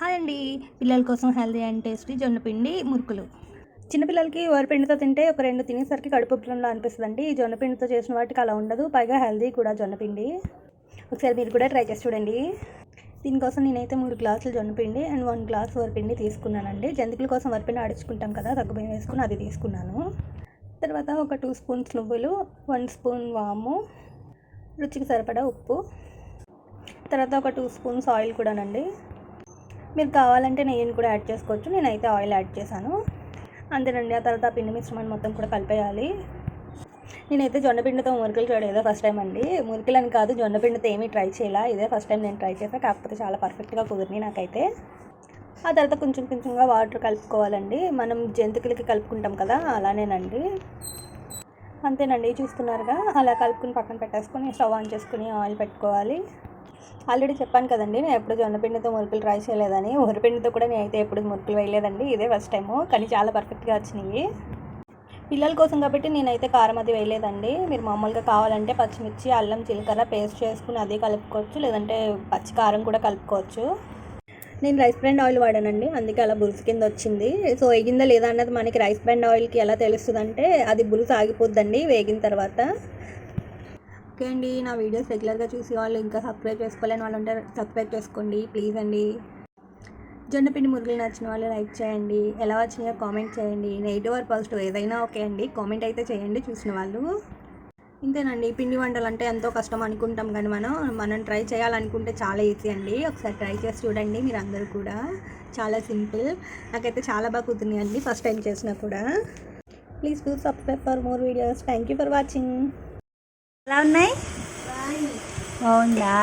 Hi అండి. పిల్లల కోసం హెల్దీ అండ్ టేస్టీ జొన్నపిండి మురుకులు. చిన్నపిల్లలకి వరిపిండితో తింటే ఒక రెండు తినేసరికి కడుపు ఉబ్బరంలో అనిపిస్తుందండి. ఈ జొన్నపిండితో చేసిన వాటికి అలా ఉండదు. పైగా హెల్దీ కూడా జొన్నపిండి. ఒకసారి మీరు కూడా ట్రై చేసి చూడండి. దీనికోసం నేనైతే మూడు గ్లాసులు జొన్నపిండి అండ్ వన్ గ్లాస్ వరిపిండి తీసుకున్నానండి. జంతికల కోసం వరిపిండి అడుచుకుంటాం కదా తగ్గుబియ్యం వేసుకుని అది తీసుకున్నాను. తర్వాత ఒక టూ స్పూన్స్ నువ్వులు వన్ స్పూన్ వాము రుచికి సరిపడా ఉప్పు. తర్వాత ఒక టూ స్పూన్స్ ఆయిల్ కూడానండి. మీరు కావాలంటే నెయ్యిని కూడా యాడ్ చేసుకోవచ్చు. నేనైతే ఆయిల్ యాడ్ చేశాను. అంతేనండి ఆ తర్వాత పిండి మిశ్రమాన్ని మొత్తం కూడా కలిపేయాలి. నేనైతే జొన్నపిండితో మురికలు చేయడం ఇదే ఫస్ట్ టైం అండి. మురికలు అని కాదు జొన్నపిండితో ఏమీ ట్రై చేయాల. ఇదే ఫస్ట్ టైం నేను ట్రై చేసాను కాకపోతే చాలా పర్ఫెక్ట్గా కుదిరినాయి నాకైతే. ఆ తర్వాత కొంచెం కొంచెంగా వాటర్ కలుపుకోవాలండి. మనం జంతికలకి కలుపుకుంటాం కదా అలానేనండి. అంతేనండి చూస్తున్నారుగా? అలా కలుపుకుని పక్కన పెట్టేసుకొని స్టవ్ ఆన్ చేసుకుని ఆయిల్ పెట్టుకోవాలి. ఆల్రెడీ చెప్పాను కదండి నేను ఎప్పుడు జొన్నపిండితో మురుకులు ట్రై చేయలేదని. ఉరిపిండితో కూడా నేనైతే ఎప్పుడు మురుకులు వేయలేదండి ఇదే ఫస్ట్ టైము. కానీ చాలా పర్ఫెక్ట్గా వచ్చినాయి. పిల్లల కోసం కాబట్టి నేనైతే కారం అది వేయలేదండి. మీరు మామూలుగా కావాలంటే పచ్చిమిర్చి అల్లం జీలకర్ర పేస్ట్ చేసుకుని అది కలుపుకోవచ్చు లేదంటే పచ్చి కారం కూడా కలుపుకోవచ్చు. నేను రైస్ బ్రాండ్ ఆయిల్ వాడానండి అందుకే అలా బుల్స్ కింద వచ్చింది. సో వేగిందా లేదా అన్నది మనకి రైస్ బ్రాండ్ ఆయిల్కి ఎలా తెలుస్తుందంటే అది బుల్స్ ఆగిపోద్దండి వేగిన తర్వాత. ఓకే అండి. నా వీడియోస్ రెగ్యులర్గా చూసి వాళ్ళు ఇంకా సబ్స్క్రైబ్ చేసుకోలేని వాళ్ళు ఉంటే సబ్స్క్రైబ్ చేసుకోండి ప్లీజ్ అండి. జొన్నపిండి మురుగులు నచ్చిన వాళ్ళు లైక్ చేయండి. ఎలా వచ్చినాయో కామెంట్ చేయండి. నెగిటివ్ ఆర్ పాజిటివ్ ఏదైనా ఓకే అండి. కామెంట్ అయితే చేయండి చూసిన వాళ్ళు. ఇంతేనండి. పిండి వంటలు అంటే ఎంతో కష్టం అనుకుంటాం కానీ మనం మనం ట్రై చేయాలనుకుంటే చాలా ఈజీ అండి. ఒకసారి ట్రై చేసి చూడండి మీరు అందరూ కూడా. చాలా సింపుల్. నాకైతే చాలా బాగా కుదిరినాయండి ఫస్ట్ టైం చేసినా కూడా. Please do subscribe for more videos. Thank you for watching. ఎలా ఉన్నాయి బాగుందా